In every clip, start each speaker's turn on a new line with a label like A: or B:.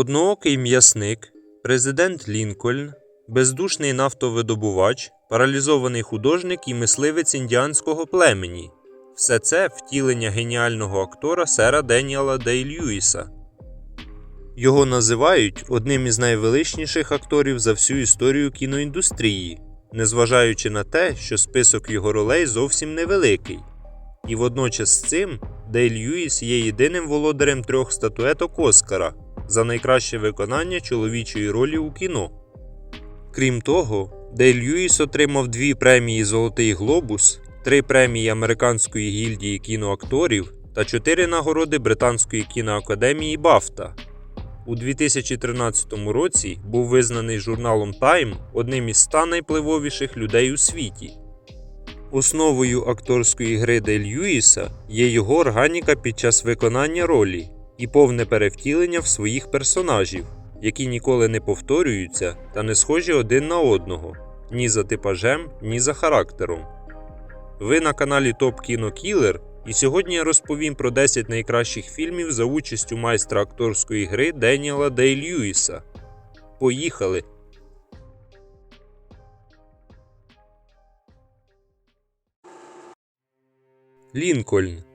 A: Одноокий м'ясник, президент Лінкольн, бездушний нафтовидобувач, паралізований художник і мисливець індіанського племені. Все це втілення геніального актора сера Деніела Дей Льюіса. Його називають одним із найвеличніших акторів за всю історію кіноіндустрії, незважаючи на те, що список його ролей зовсім невеликий. І водночас з цим Дей Льюіс є єдиним володарем трьох статуеток Оскара за найкраще виконання чоловічої ролі у кіно. Крім того, Дей Льюіс отримав дві премії Золотий Глобус, три премії Американської гільдії кіноакторів та чотири нагороди Британської кіноакадемії Бафта. У 2013 році був визнаний журналом Time одним із 100 найпливовіших людей у світі. Основою акторської гри Де Льюіса є його органіка під час виконання ролі і повне перевтілення в своїх персонажів, які ніколи не повторюються та не схожі один на одного ні за типажем, ні за характером. Ви на каналі Топ Кіно Кілер, і сьогодні я розповім про 10 найкращих фільмів за участю майстра акторської гри Деніела Дей Льюіса. Поїхали! Лінкольн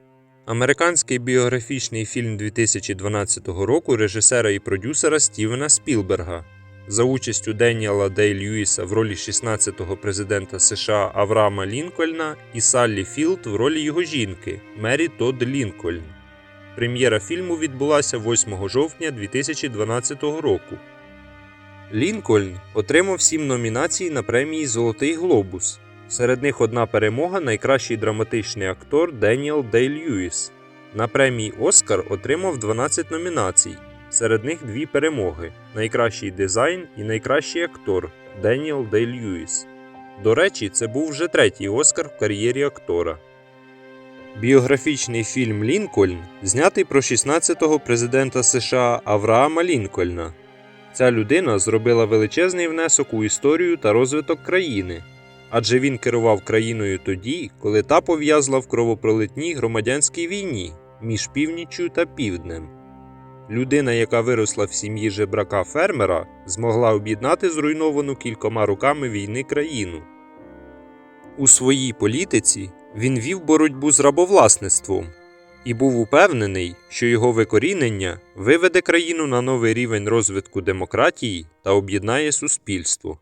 A: Американський біографічний фільм 2012 року режисера і продюсера Стівена Спілберга за участю Деніела Дей Льюіса в ролі 16-го президента США Авраама Лінкольна і Саллі Філд в ролі його жінки Мері Тодд Лінкольн. Прем'єра фільму відбулася 8 жовтня 2012 року. Лінкольн отримав сім номінацій на премії Золотий Глобус. Серед них одна перемога найкращий драматичний актор Деніел Дей Льюіс. На премії Оскар отримав 12 номінацій. Серед них дві перемоги: найкращий дизайн і найкращий актор Деніел Дей Льюіс. До речі, це був вже третій Оскар в кар'єрі актора. Біографічний фільм Лінкольн знятий про 16-го президента США Авраама Лінкольна. Ця людина зробила величезний внесок у історію та розвиток країни, адже він керував країною тоді, коли та пов'язла в кровопролитній громадянській війні між північчю та півднем. Людина, яка виросла в сім'ї жебрака фермера, змогла об'єднати зруйновану кількома роками війни країну. У своїй політиці він вів боротьбу з рабовласництвом і був упевнений, що його викорінення виведе країну на новий рівень розвитку демократії та об'єднає суспільство.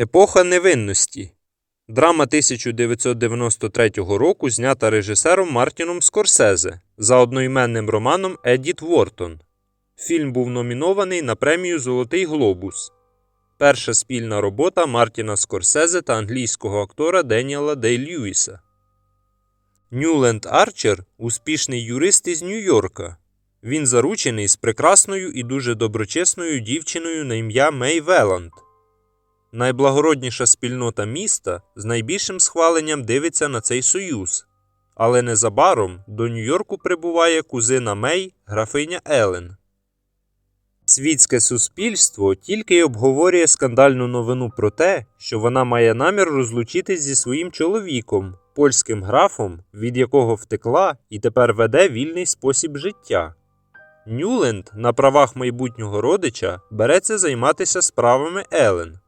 A: Епоха невинності. Драма 1993 року знята режисером Мартіном Скорсезе за одноіменним романом Едіт Вортон. Фільм був номінований на премію Золотий Глобус. Перша спільна робота Мартіна Скорсезе та англійського актора Деніела Дей Льюіса. Нюленд Арчер успішний юрист із Нью-Йорка. Він заручений з прекрасною і дуже доброчесною дівчиною на ім'я Мей Веланд. Найблагородніша спільнота міста з найбільшим схваленням дивиться на цей союз. Але незабаром до Нью-Йорку прибуває кузина Мей, графиня Елен. Світське суспільство тільки й обговорює скандальну новину про те, що вона має намір розлучитись зі своїм чоловіком, польським графом, від якого втекла і тепер веде вільний спосіб життя. Нюленд на правах майбутнього родича береться займатися справами Елен.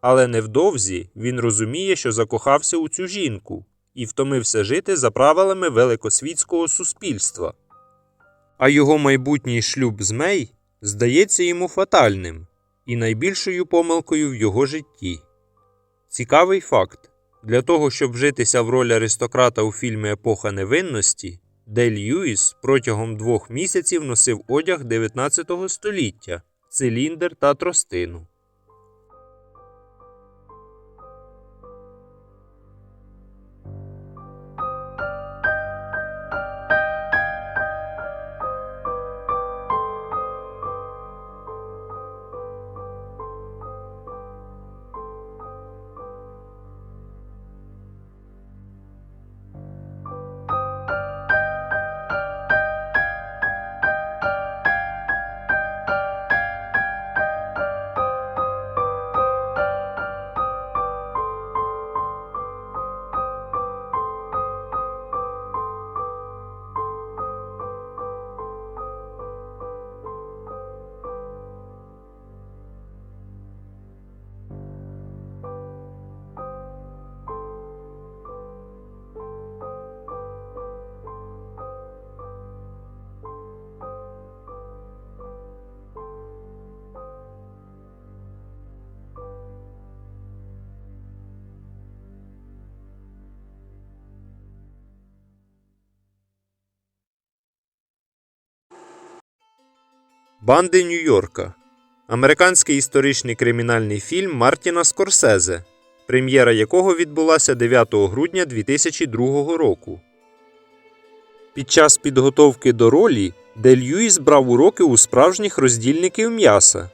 A: Але невдовзі він розуміє, що закохався у цю жінку і втомився жити за правилами великосвітського суспільства. А його майбутній шлюб з Мей здається йому фатальним і найбільшою помилкою в його житті. Цікавий факт: для того, щоб вжитися в роль аристократа у фільмі Епоха невинності, Дель Льюіс протягом двох місяців носив одяг 19 століття, циліндр та тростину. Банди Нью-Йорка. Американський історичний кримінальний фільм Мартіна Скорсезе, прем'єра якого відбулася 9 грудня 2002 року. Під час підготовки до ролі Дель Льюіс брав уроки у справжніх роздільників м'яса.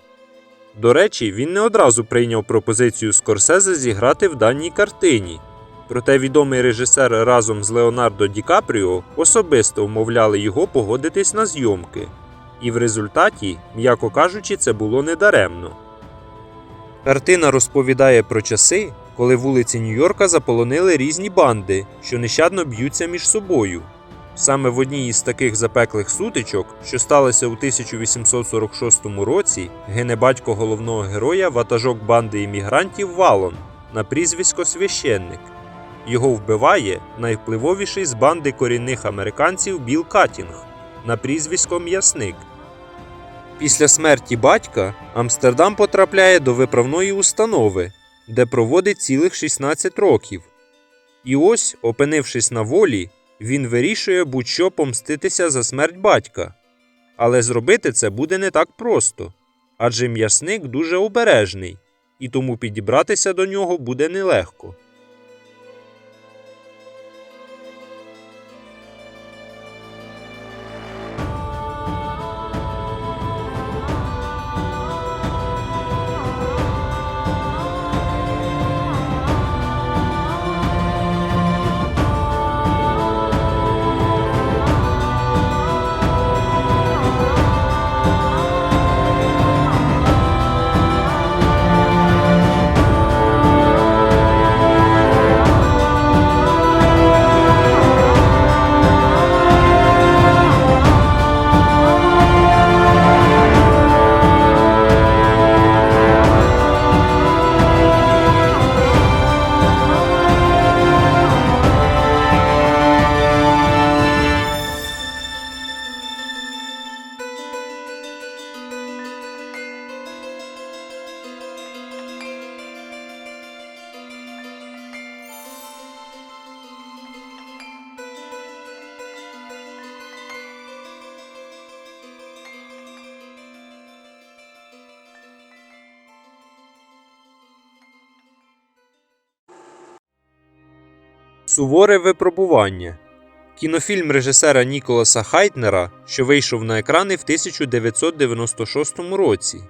A: До речі, він не одразу прийняв пропозицію Скорсезе зіграти в даній картині. Проте відомий режисер разом з Леонардо Ді Капріо особисто вмовляли його погодитись на зйомки. І в результаті, м'яко кажучи, це було недаремно. Картина розповідає про часи, коли вулиці Нью-Йорка заполонили різні банди, що нещадно б'ються між собою. Саме в одній із таких запеклих сутичок, що сталося у 1846 році, гине батько головного героя ватажок банди іммігрантів Валон на прізвисько Священник. Його вбиває найвпливовіший з банди корінних американців Біл Катінг на прізвисько М'ясник. Після смерті батька Амстердам потрапляє до виправної установи, де проводить цілих 16 років. І ось, опинившись на волі, він вирішує будь-що помститися за смерть батька. Але зробити це буде не так просто, адже м'ясник дуже обережний, і тому підібратися до нього буде нелегко. Суворе випробування. Кінофільм режисера Ніколаса Хайтнера, що вийшов на екрани в 1996 році.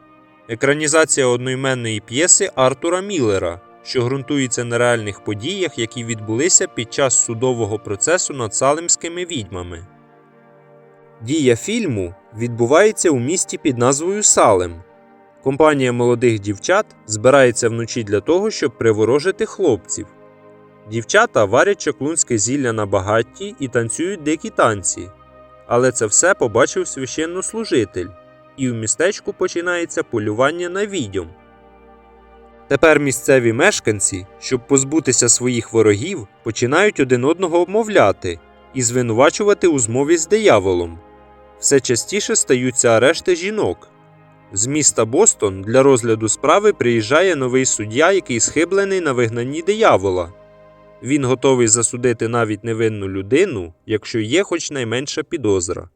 A: Екранізація одноіменної п'єси Артура Міллера, що ґрунтується на реальних подіях, які відбулися під час судового процесу над салемськими відьмами. Дія фільму відбувається у місті під назвою Салем. Компанія молодих дівчат збирається вночі для того, щоб приворожити хлопців. Дівчата варять чаклунське зілля на багатті і танцюють дикі танці. Але це все побачив священнослужитель, і в містечку починається полювання на відьом. Тепер місцеві мешканці, щоб позбутися своїх ворогів, починають один одного обмовляти і звинувачувати у змові з дияволом. Все частіше стаються арешти жінок. З міста Бостон для розгляду справи приїжджає новий суддя, який схиблений на вигнанні диявола. Він готовий засудити навіть невинну людину, якщо є хоч найменша підозра.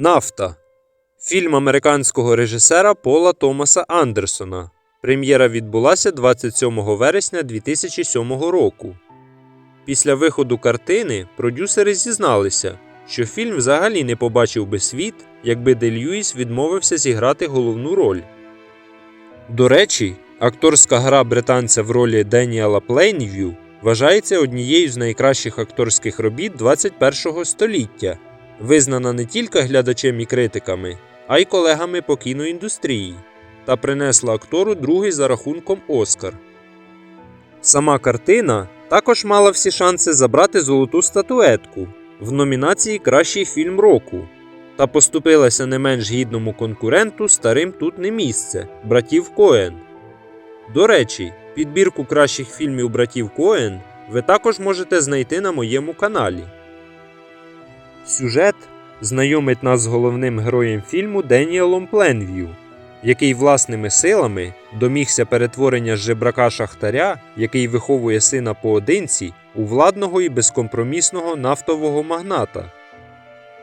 A: Нафта. Фільм американського режисера Пола Томаса Андерсона. Прем'єра відбулася 27 вересня 2007 року. Після виходу картини продюсери зізналися, що фільм взагалі не побачив би світ, якби Де Льюіс відмовився зіграти головну роль. До речі, акторська гра британця в ролі Деніела Плейнвью вважається однією з найкращих акторських робіт 21 століття, визнана не тільки глядачем і критиками, а й колегами по кіноіндустрії, та принесла актору другий за рахунком Оскар. Сама картина також мала всі шанси забрати золоту статуетку в номінації Кращий фільм року та поступилася не менш гідному конкуренту старим тут не місце братів Коен. До речі, підбірку кращих фільмів братів Коен ви також можете знайти на моєму каналі. Сюжет знайомить нас з головним героєм фільму Деніелом Пленв'ю, який власними силами домігся перетворення з жебрака шахтаря, який виховує сина поодинці, у владного і безкомпромісного нафтового магната.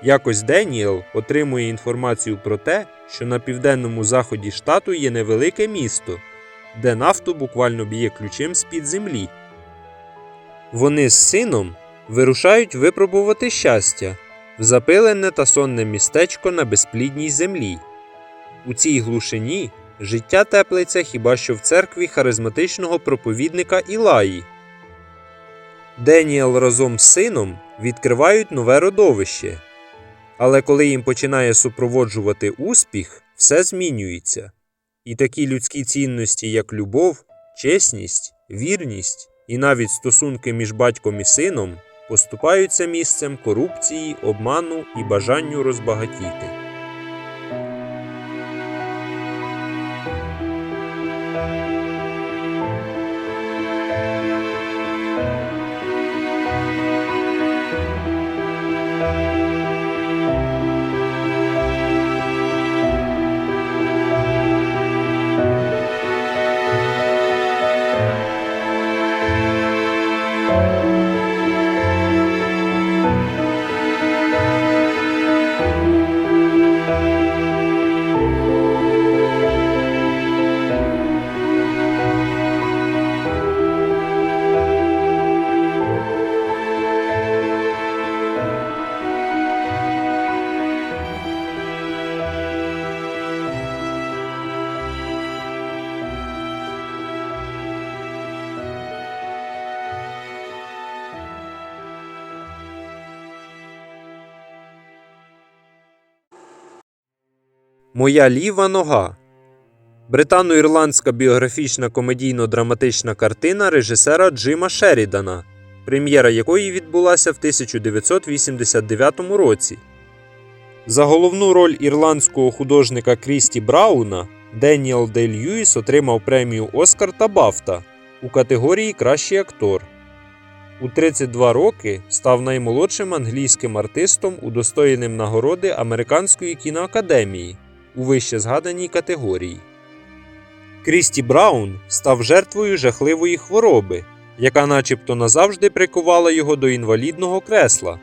A: Якось Деніел отримує інформацію про те, що на південному заході штату є невелике місто, де нафту буквально б'є ключем з-під землі. Вони з сином вирушають випробувати щастя в запилене та сонне містечко на безплідній землі. У цій глушині життя теплиться хіба що в церкві харизматичного проповідника Ілаї. Деніел разом з сином відкривають нове родовище. Але коли їм починає супроводжувати успіх, все змінюється. І такі людські цінності, як любов, чесність, вірність і навіть стосунки між батьком і сином, поступаються місцем корупції, обману і бажанню розбагатіти. Моя ліва нога. Британо-ірландська біографічна комедійно-драматична картина режисера Джима Шерідана, прем'єра якої відбулася в 1989 році. За головну роль ірландського художника Крісті Брауна Деніел Де Льюіс отримав премію Оскар та Бафта у категорії Кращий актор. У 32 роки став наймолодшим англійським артистом, удостоєним нагороди Американської кіноакадемії у вище згаданій категорії. Крісті Браун став жертвою жахливої хвороби, яка начебто назавжди прикувала його до інвалідного кресла.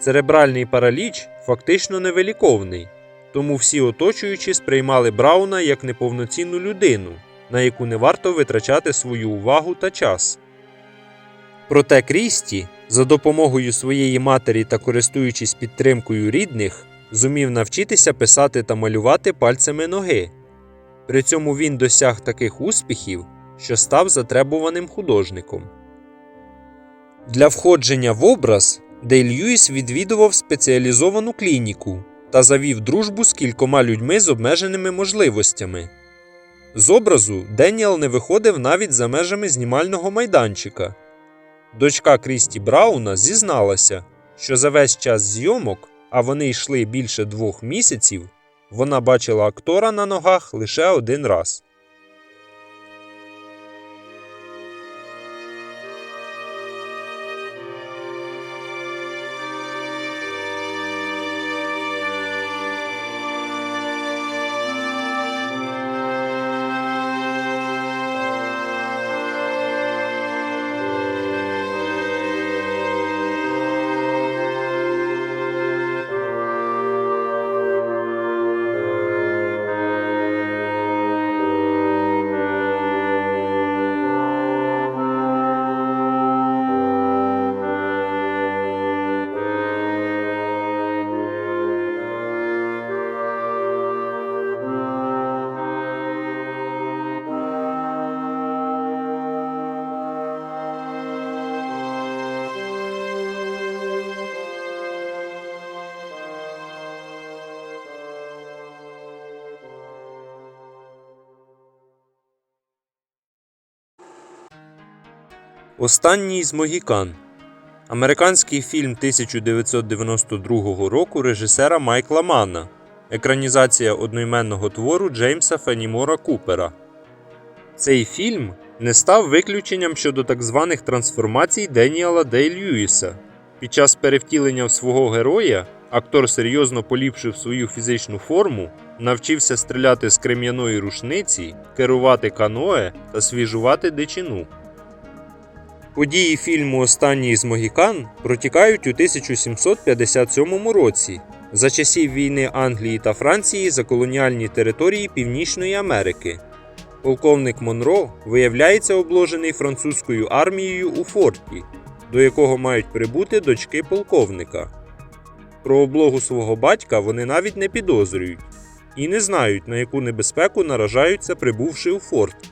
A: Церебральний параліч фактично невиліковний, тому всі оточуючі сприймали Брауна як неповноцінну людину, на яку не варто витрачати свою увагу та час. Проте Крісті, за допомогою своєї матері та користуючись підтримкою рідних, зумів навчитися писати та малювати пальцями ноги. При цьому він досяг таких успіхів, що став затребуваним художником. Для входження в образ Дейл Льюіс відвідував спеціалізовану клініку та завів дружбу з кількома людьми з обмеженими можливостями. З образу Деніел не виходив навіть за межами знімального майданчика. Дочка Крісті Брауна зізналася, що за весь час зйомок, а вони йшли більше двох місяців, вона бачила актора на ногах лише один раз. Останній з Могікан. Американський фільм 1992 року режисера Майкла Манна. Екранізація одноіменного твору Джеймса Фенімора Купера. Цей фільм не став виключенням щодо так званих трансформацій Деніела Дей Льюіса. Під час перевтілення в свого героя актор серйозно поліпшив свою фізичну форму, навчився стріляти з крем'яної рушниці, керувати каное та свіжувати дичину. Події фільму Останній з Могікан протікають у 1757 році за часів війни Англії та Франції за колоніальні території Північної Америки. Полковник Монро виявляється обложений французькою армією у форті, до якого мають прибути дочки полковника. Про облогу свого батька вони навіть не підозрюють і не знають, на яку небезпеку наражаються, прибувши у форт.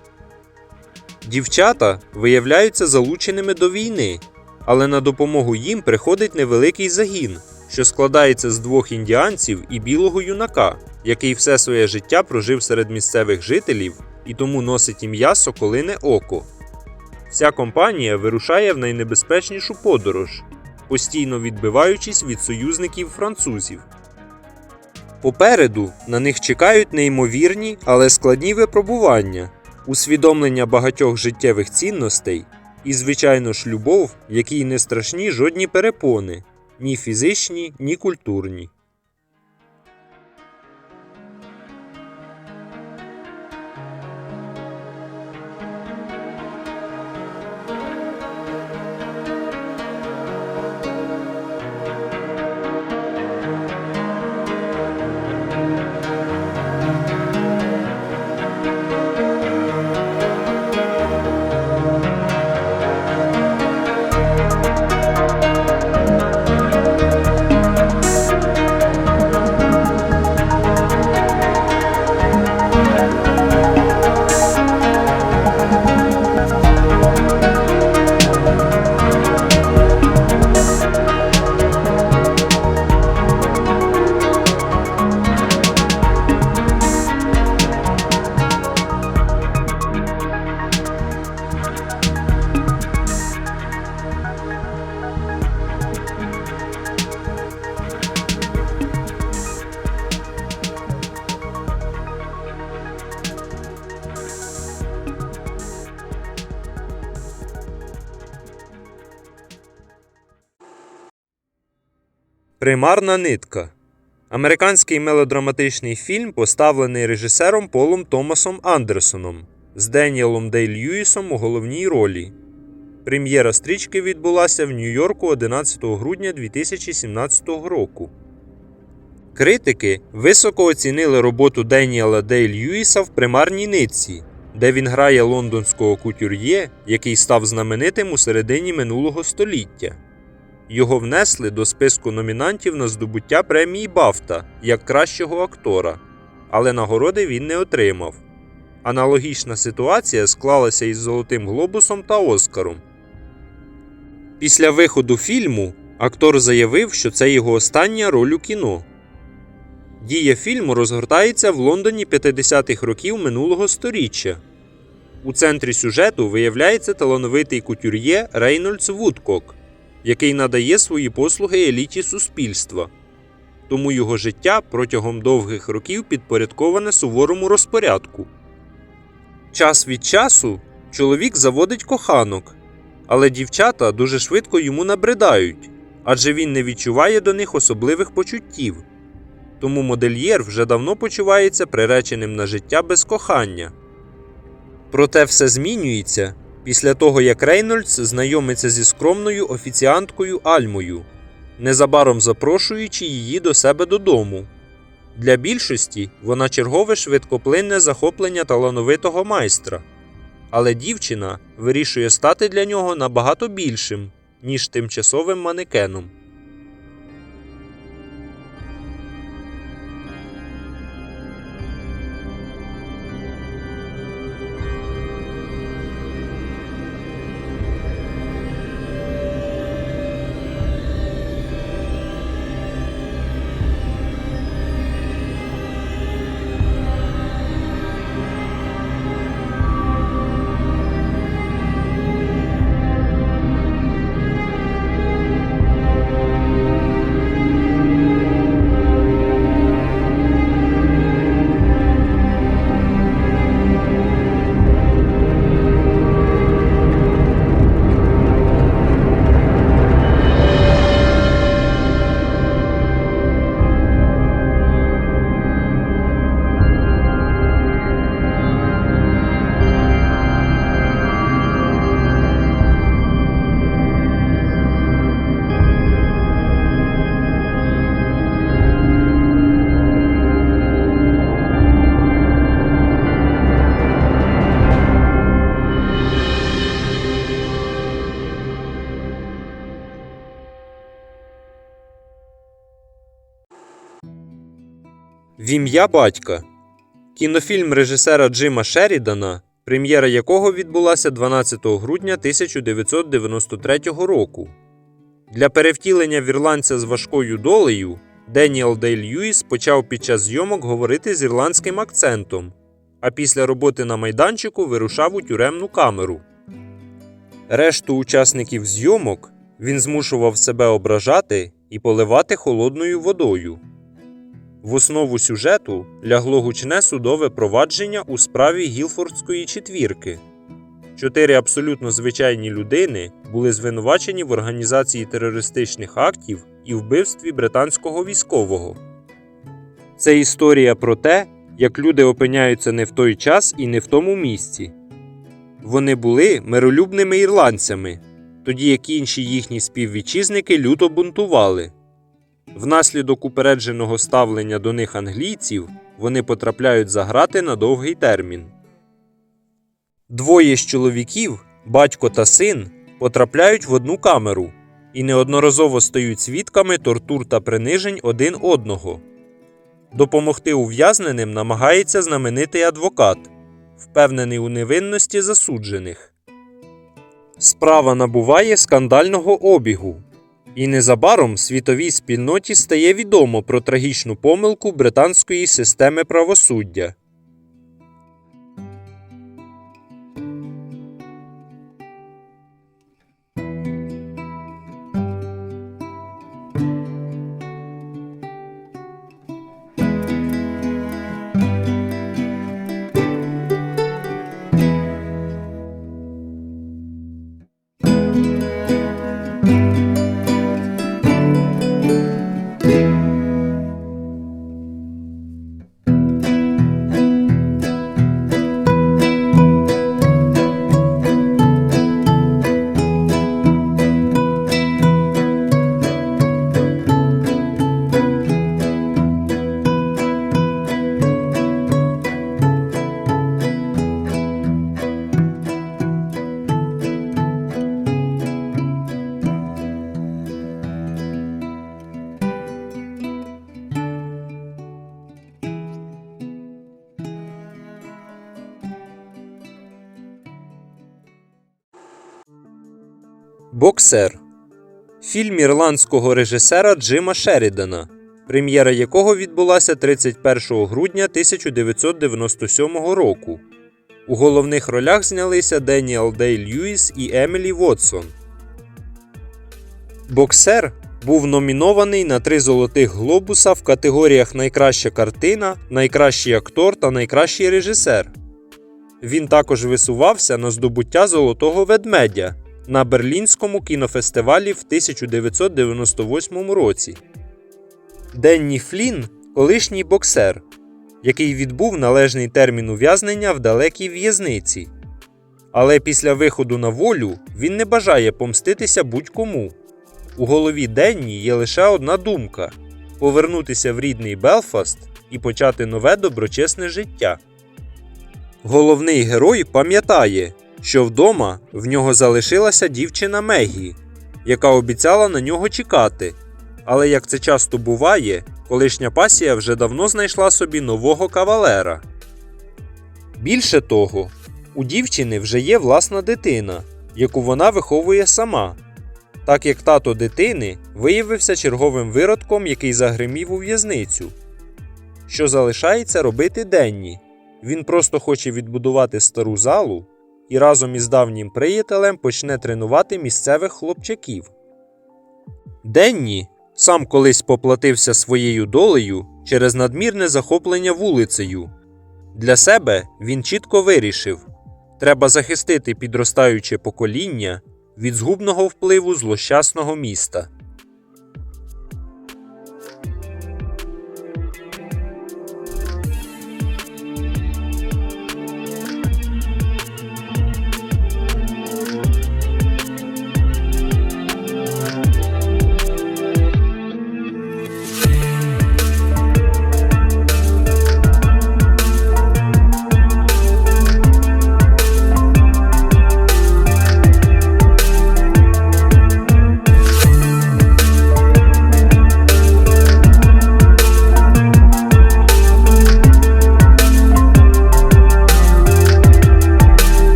A: Дівчата виявляються залученими до війни, але на допомогу їм приходить невеликий загін, що складається з двох індіанців і білого юнака, який все своє життя прожив серед місцевих жителів і тому носить ім'я Соколине Око. Вся компанія вирушає в найнебезпечнішу подорож, постійно відбиваючись від союзників французів. Попереду на них чекають неймовірні, але складні випробування, усвідомлення багатьох життєвих цінностей і, звичайно ж, любов, якій не страшні жодні перепони, ні фізичні, ні культурні. Примарна нитка. Американський мелодраматичний фільм, поставлений режисером Полом Томасом Андерсоном. з Деніелом Дей Льюісом у головній ролі. Прем'єра стрічки відбулася в Нью-Йорку 11 грудня 2017 року. Критики високо оцінили роботу Деніела Дей Льюіса в примарній нитці, де він грає лондонського кутюр'є, який став знаменитим у середині минулого століття. Його внесли до списку номінантів на здобуття премії Бафта як кращого актора, але нагороди він не отримав. Аналогічна ситуація склалася із Золотим Глобусом та Оскаром. Після виходу фільму актор заявив, що це його остання роль у кіно. Дія фільму розгортається в Лондоні 50-х років минулого сторіччя. У центрі сюжету виявляється талановитий кутюр'є Рейнольдс Вудкок, який надає свої послуги еліті суспільства. Тому його життя протягом довгих років підпорядковане суворому розпорядку. Час від часу чоловік заводить коханок, але дівчата дуже швидко йому набридають, адже він не відчуває до них особливих почуттів. Тому модельєр вже давно почувається приреченим на життя без кохання. Проте все змінюється після того, як Рейнольдс знайомиться зі скромною офіціанткою Альмою, незабаром запрошуючи її до себе додому. Для більшості вона чергове швидкоплинне захоплення талановитого майстра, але дівчина вирішує стати для нього набагато більшим, ніж тимчасовим манекеном. В ім'я батька. Кінофільм режисера Джима Шерідана, прем'єра якого відбулася 12 грудня 1993 року. Для перевтілення вірландця з важкою долею Деніел Дей Льюіс почав під час зйомок говорити з ірландським акцентом, а після роботи на майданчику вирушав у тюремну камеру. Решту учасників зйомок він змушував себе ображати і поливати холодною водою. В основу сюжету лягло гучне судове провадження у справі Гілфордської четвірки. Чотири абсолютно звичайні людини були звинувачені в організації терористичних актів і вбивстві британського військового. Це історія про те, як люди опиняються не в той час і не в тому місці. Вони були миролюбними ірландцями, тоді як інші їхні співвітчизники люто бунтували. Внаслідок упередженого ставлення до них англійців вони потрапляють за грати на довгий термін. Двоє з чоловіків, батько та син, потрапляють в одну камеру і неодноразово стають свідками тортур та принижень один одного. Допомогти ув'язненим намагається знаменитий адвокат, впевнений у невинності засуджених. Справа набуває скандального обігу. І незабаром світовій спільноті стає відомо про трагічну помилку британської системи правосуддя. Боксер. Фільм ірландського режисера Джима Шерідана, прем'єра якого відбулася 31 грудня 1997 року. У головних ролях знялися Деніел Дей Льюіс і Емілі Вотсон. Боксер був номінований на три золотих глобуса в категоріях Найкраща картина, Найкращий актор та Найкращий режисер. Він також висувався на здобуття Золотого ведмедя на Берлінському кінофестивалі в 1998 році. Денні Флін колишній боксер, який відбув належний термін ув'язнення в далекій в'язниці. Але після виходу на волю він не бажає помститися будь-кому. У голові Денні є лише одна думка повернутися в рідний Белфаст і почати нове доброчесне життя. Головний герой пам'ятає, що вдома в нього залишилася дівчина Мегі, яка обіцяла на нього чекати. Але як це часто буває, колишня пасія вже давно знайшла собі нового кавалера. Більше того, у дівчини вже є власна дитина, яку вона виховує сама, так як тато дитини виявився черговим виродком, який загримів у в'язницю. Що залишається робити Денні? Він просто хоче відбудувати стару залу і разом із давнім приятелем почне тренувати місцевих хлопчаків. Денні сам колись поплатився своєю долею через надмірне захоплення вулицею. Для себе він чітко вирішив треба захистити підростаюче покоління від згубного впливу злощасного міста.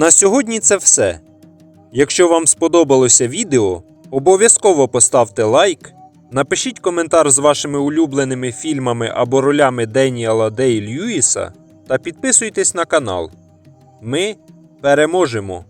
A: На сьогодні це все. Якщо вам сподобалося відео, обов'язково поставте лайк, напишіть коментар з вашими улюбленими фільмами або ролями Деніела Дей Льюіса та підписуйтесь на канал. Ми переможемо!